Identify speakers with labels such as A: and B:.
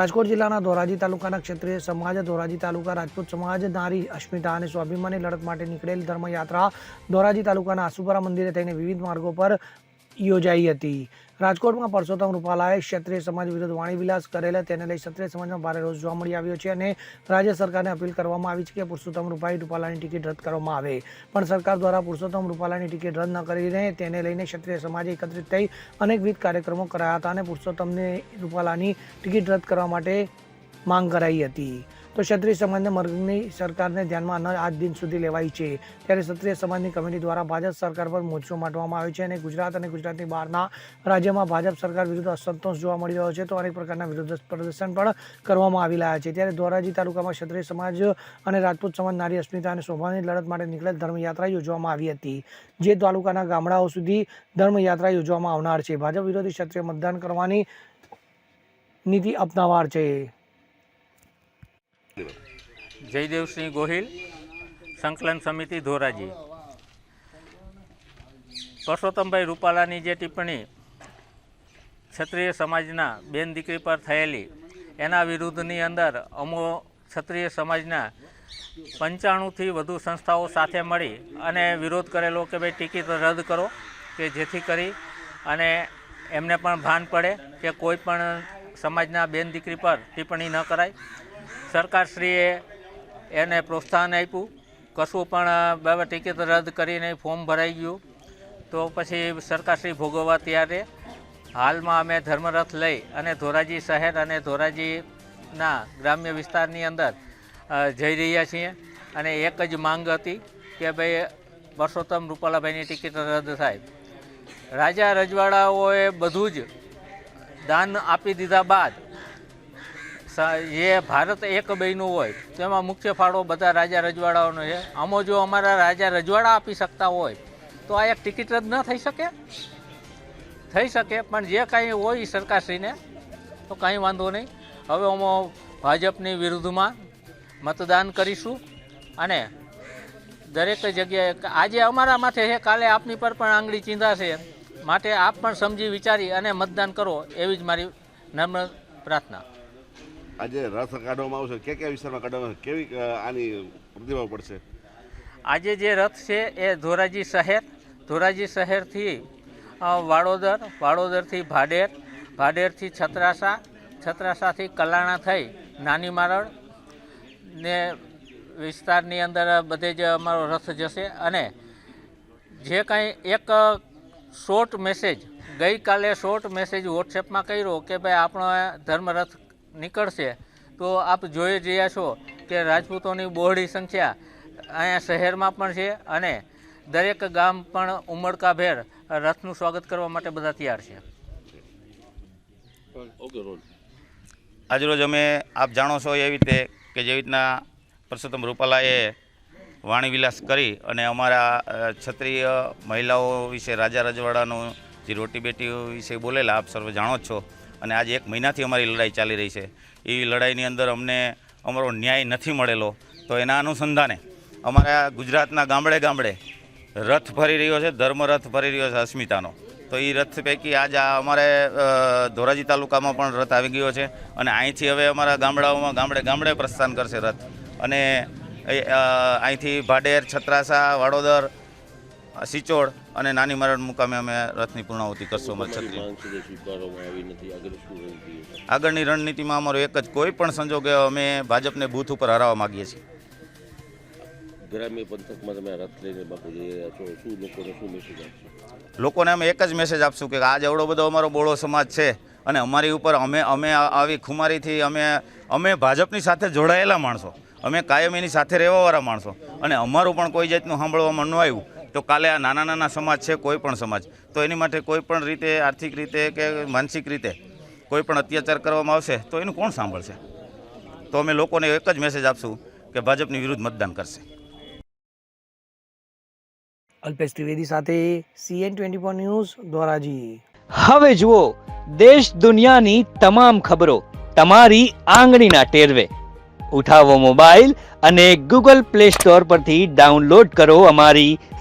A: રાજકોટ જિલ્લાના ધોરાજી તાલુકાના ક્ષત્રિય સમાજ, ધોરાજી તાલુકા રાજપૂત સમાજ, નારી અસ્મિતા અને સ્વાભિમાની લડત માટે નીકળેલ ધર્મયાત્રા ધોરાજી તાલુકાના આસુપરા મંદિરે થઈને વિવિધ માર્ગો પર યોજાઈ હતી. રાજકોટમાં પરસોત્તમ રૂપાલાએ ક્ષત્રિય સમાજ વિરુદ્ધ વાણીવિલાસ કરેલા તેને લઈ ક્ષત્રિય સમાજમાં ભારે રોષ જોવા મળી આવ્યો છે અને રાજ્ય સરકારને અપીલ કરવામાં આવી છે કે પુરુષોત્તમ રૂપાલી રૂપાલાની ટિકિટ રદ કરવામાં આવે. પણ સરકાર દ્વારા પુરુષોત્તમ રૂપાલાની ટિકિટ રદ ન કરીને તેને લઈને ક્ષત્રિય સમાજે એકત્રિત થઈ અનેકવિધ કાર્યક્રમો કરાયા હતા અને પુરુષોત્તમને રૂપાલાની ટિકિટ રદ કરવા માટે માંગ કરાઈ હતી. તો ક્ષત્રિય સમાજને મર્ગની સરકારને ધ્યાનમાં ન આજ દિન સુધી લેવાઈ છે. ત્યારે ક્ષત્રિય સમાજની કમિટી દ્વારા ભાજપ સરકાર પર મોરચો માંડવામાં આવ્યો છે અને ગુજરાત અને ગુજરાતની બહારના રાજ્યમાં ભાજપ સરકાર વિરુદ્ધ અસંતોષ જોવા મળી રહ્યો છે. તો અનેક પ્રકારના વિરોધ પ્રદર્શન પણ કરવામાં આવી રહ્યા છે. ત્યારે ધોરાજી તાલુકામાં ક્ષત્રિય સમાજ અને રાજપૂત સમાજ નારી અસ્મિતા અને શોભાની લડત માટે નીકળેલ ધર્મયાત્રા યોજવામાં આવી હતી, જે તાલુકાના ગામડાઓ સુધી ધર્મયાત્રા યોજવામાં આવનાર છે. ભાજપ વિરોધી ક્ષત્રિય મતદાન કરવાની નીતિ અપનાવાર છે.
B: જયદેવસિંહ ગોહિલ, સંકલન સમિતિ ધોરાજી. પરસોત્તમભાઈ રૂપાલાની જે ટિપ્પણી ક્ષત્રિય સમાજના બેન દીકરી પર થયેલી, એના વિરુદ્ધની અંદર અમો ક્ષત્રિય સમાજના પંચાણુંથી વધુ સંસ્થાઓ સાથે મળી અને વિરોધ કરેલો કે ભાઈ ટિકિટ રદ કરો કે જેથી કરી અને એમને પણ ભાન પડે કે કોઈ પણ સમાજના બેન દીકરી પર ટિપ્પણી ન કરાય. સરકારશ્રીએ એને પ્રોત્સાહન આપ્યું. કશું પણ બાબા ટિકિટ રદ કરીને ફોર્મ ભરાઈ ગયું. તો પછી સરકારશ્રી ભોગવવા ત્યારે હાલમાં અમે ધર્મરથ લઈ અને ધોરાજી શહેર અને ધોરાજીના ગ્રામ્ય વિસ્તારની અંદર જઈ રહ્યા છીએ. અને એક જ માંગ હતી કે ભાઈ પરસોત્તમ રૂપાલાભાઈની ટિકિટ રદ થાય. રાજા રજવાડાઓએ બધું જ દાન આપી દીધા બાદ જે ભારત એક બન્યું હોય. તેમાં મુખ્ય ફાળો બધા રાજા રજવાડાઓનો છે. આમાં જો અમારા રાજા રજવાડા આપી શકતા હોય, તો આ એક ટિકિટ રદ ન થઈ શકે? થઈ શકે, પણ જે કાંઈ હોય સરકારશ્રીને, તો કાંઈ વાંધો નહીં. હવે અમે ભાજપની વિરુદ્ધમાં મતદાન કરીશું. અને દરેક જગ્યાએ આજે અમારા માથે છે, કાલે આપની પર પણ આંગળી ચીંધાશે. માટે આપ પણ સમજી વિચારી અને મતદાન કરો, એવી જ મારી નમ્ર પ્રાર્થના.
C: આજે રથ કાઢવામાં આવશે. કયા કયા વિસ્તારમાં કાઢવામાં? કેવી આની પ્રતિભાવ પડશે?
B: આજે જે રથ છે એ ધોરાજી શહેર. ધોરાજી શહેરથી વાડોદર, વાડોદરથી ભાડેર, ભાડેરથી છત્રાસા, છત્રાસાથી કલાણા થઈ નાની મારડ ને વિસ્તારની અંદર બધે જ અમારો રથ જશે અને જે કાંઈ એક શોર્ટ મેસેજ ગઈકાલે શોર્ટ મેસેજ વોટ્સએપમાં કર્યો કે ભાઈ આપણો ધર્મરથ નીકળશે. તો આપ જોઈ રહ્યા છો કે રાજપૂતોની બહોળી સંખ્યા અહીંયા શહેરમાં પણ છે અને દરેક ગામ પણ ઉમળકાભેર રથનું સ્વાગત કરવા માટે બધા તૈયાર છે.
D: આજરોજ અમે આપ જાણો છો એવી રીતે કે જેવી રીતના પરસોત્તમ રૂપાલાએ વાણીવિલાસ કરી અને અમારા ક્ષત્રિય મહિલાઓ વિશે રાજા રજવાડાનું જે રોટી બેટી વિશે બોલેલા આપ સર્વ જાણો જ છો. અને આજે એક મહિનાથી અમારી લડાઈ ચાલી રહી છે. એ લડાઈની અંદર અમને અમારો ન્યાય નથી મળેલો. તો એના અનુસંધાને અમારા ગુજરાતના ગામડે ગામડે રથ ફરી રહ્યો છે, ધર્મ રથ ફરી રહ્યો છે અસ્મિતાનો. તો એ રથ પૈકી આજ આ અમારે ધોરાજી તાલુકામાં પણ રથ આવી ગયો છે અને અહીંથી હવે અમારા ગામડાઓમાં ગામડે ગામડે પ્રસ્થાન કરશે રથ. અને અહીંથી ભાડેર, છત્રાસા, વાડોદર, સિચોડ અને નાની મરણ મુકામે અમે રથની પૂર્ણાહુતિ કરશું અમારી ક્ષત્રિય
C: માંગ સુધી સ્વીકારવામાં આવી નથી? આગળ શું રણનીતિ છે?
D: આગળની રણનીતિમાં અમારો એક જ કોઈ પણ સંજોગે અમે ભાજપને બૂથ ઉપર હરાવવા માગીએ છીએ.
C: ગ્રામ્ય પંથકમાં તમે રથ લઈને બાપુ જઈ રહ્યા છો. શું લોકોને શું મેસેજ આપશો?
D: લોકોને અમે એક જ મેસેજ આપશું કે આજ એવડો બધો અમારો બોળો સમાજ છે અને અમારી ઉપર અમે અમે આવી ખુમારીથી અમે અમે ભાજપની સાથે જોડાયેલા માણસો. અમે કાયમ એની સાથે રહેવાવાળા માણસો. અને અમારું પણ કોઈ જાતનું સાંભળવામાં ન આવ્યું. તો કાલે આ નાના નાના સમાજ છે કોઈ પણ સમાજ. તો એની માટે કોઈ પણ રીતે આર્થિક રીતે કે માનસિક રીતે કોઈ પણ અત્યાચાર કરવામાં આવશે તો એનું કોણ સાંભળશે? તો અમે લોકોને એક જ મેસેજ આપશું કે ભાજપની વિરુદ્ધ મતદાન કરશે.
A: અલ્પેશ ત્રિવેદી સાથે CN twenty four news Dhoraji.
E: હવે જુઓ દેશ દુનિયાની તમામ ખબરો તમારી આંગળીના ટેરવે. ઉઠાવો મોબાઈલ અને ગૂગલ પ્લે સ્ટોર પરથી ડાઉનલોડ કરો અમારી